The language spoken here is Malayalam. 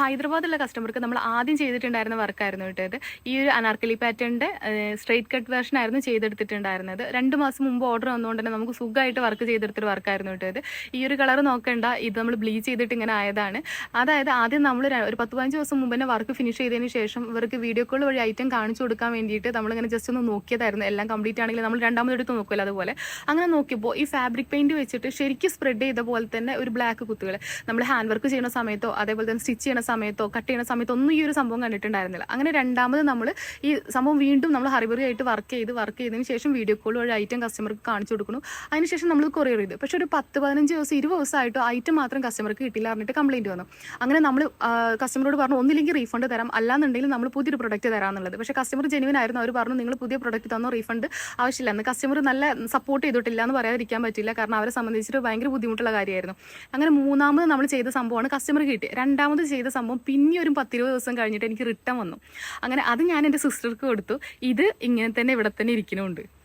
ഹൈദരാബാദുള്ള കസ്റ്റമർക്ക് നമ്മൾ ആദ്യം ചെയ്തിട്ടുണ്ടായിരുന്ന വർക്കായിരുന്നു കേട്ടോ ഇത്. ഈ ഒരു അനാർക്കലി പാറ്റേണിന്റെ സ്ട്രൈറ്റ് കട്ട് വേർഷൻ ആയിരുന്നു ചെയ്തെടുത്തിട്ടുണ്ടായിരുന്നത്. രണ്ട് മാസം മുമ്പ് ഓർഡർ വന്നുകൊണ്ട് തന്നെ നമുക്ക് സുഖമായിട്ട് വർക്ക് ചെയ്തെടുത്തൊരു വർക്കായിരുന്നു കേട്ടോ ഇത്. ഈ ഒരു കളർ നോക്കണ്ട ഇത് നമ്മൾ ബ്ലീച്ച് ചെയ്തിട്ട് ഇങ്ങനെ ആയതാണ്. അതായത് ആദ്യം നമ്മൾ ഒരു പത്ത് പതിനഞ്ച് ദിവസം മുമ്പ് തന്നെ വർക്ക് ഫിനിഷ് ചെയ്തതിന് ശേഷം ഇവർക്ക് വീഡിയോ കോൾ വഴി ഐറ്റം കാണിച്ചു കൊടുക്കാൻ വേണ്ടിയിട്ട് നമ്മളിങ്ങനെ ജസ്റ്റ് ഒന്ന് നോക്കിയതായിരുന്നു. എല്ലാം കംപ്ലീറ്റ് ആണെങ്കിൽ നമ്മൾ രണ്ടാമത് എടുത്ത് നോക്കുമല്ലോ അതുപോലെ. അങ്ങനെ നോക്കിയപ്പോൾ ഈ ഫാബ്രിക് പെയിന്റ് വെച്ചിട്ട് ശരിക്കും സ്പ്രെഡ് ചെയ്ത പോലെ തന്നെ ഒരു ബ്ലാക്ക് കുത്തുകൾ നമ്മൾ ഹാൻഡ് വർക്ക് ചെയ്യുന്ന സമയത്തോ അതേപോലെ തന്നെ സ്റ്റിച്ച് ചെയ്യുന്ന സമയത്തോ കട്ട് ചെയ്യുന്ന സമയത്തോ ഒന്നും ഈ ഒരു സംഭവം കണ്ടിട്ടുണ്ടായിരുന്നില്ല. അങ്ങനെ രണ്ടാമത് നമ്മൾ ഈ സംഭവം വീണ്ടും നമ്മൾ ഹറിബറി ആയിട്ട് വർക്ക് ചെയ്ത് വർക്ക് ചെയ്തതിന് ശേഷം വീഡിയോ കോൾ വഴി ഐറ്റം കസ്റ്റമർക്ക് കാണിച്ചു കൊടുക്കുന്നു. അതിനുശേഷം നമ്മൾ കൊറിയർ ചെയ്തു. പക്ഷേ ഒരു പത്ത് പതിനഞ്ച് ദിവസം ഇരുപത് ദിവസമായിട്ടോ ഐറ്റം മാത്രം കസ്റ്റമർക്ക് കിട്ടില്ല പറഞ്ഞിട്ട് കംപ്ലൈന്റ് വന്നു. അങ്ങനെ നമ്മൾ കസ്റ്റമറോട് പറഞ്ഞു ഒന്നില്ലെങ്കിൽ റീഫണ്ട് തരാം. അല്ലാന്നുണ്ടെങ്കിൽ നമ്മൾ പുതിയൊരു പ്രൊഡക്റ്റ് തരാമെന്നുള്ളത്. പക്ഷേ കസ്റ്റമർ ജെനുവൻ ആയിരുന്നു. അവർ പറഞ്ഞു നിങ്ങൾ പുതിയ പ്രൊഡക്റ്റ് തന്നോ? റീഫണ്ട് ആവശ്യമില്ല. എന്ന് കസ്റ്റമർ നല്ല സപ്പോർട്ട് ചെയ്തിട്ടില്ല എന്ന് പറയാതിരിക്കാൻ പറ്റില്ല. കാരണം അവരെ സംബന്ധിച്ചിട്ട് ഭയങ്കര ബുദ്ധിമുട്ടുള്ള കാര്യമായിരുന്നു. അങ്ങനെ മൂന്നാമത് നമ്മൾ ചെയ്ത സംഭവമാണ് കസ്റ്റമർ കിട്ടി രണ്ടാമത് ചെയ്ത സംഭവം പിന്നെ ഒരു പത്തിരുപത് ദിവസം കഴിഞ്ഞിട്ട് എനിക്ക് റിട്ടേൺ വന്നു. അങ്ങനെ അത് ഞാൻ എന്റെ സിസ്റ്റർക്ക് കൊടുത്തു. ഇത് ഇങ്ങനെ തന്നെ ഇവിടെ തന്നെ ഇരിക്കുന്നുണ്ട്.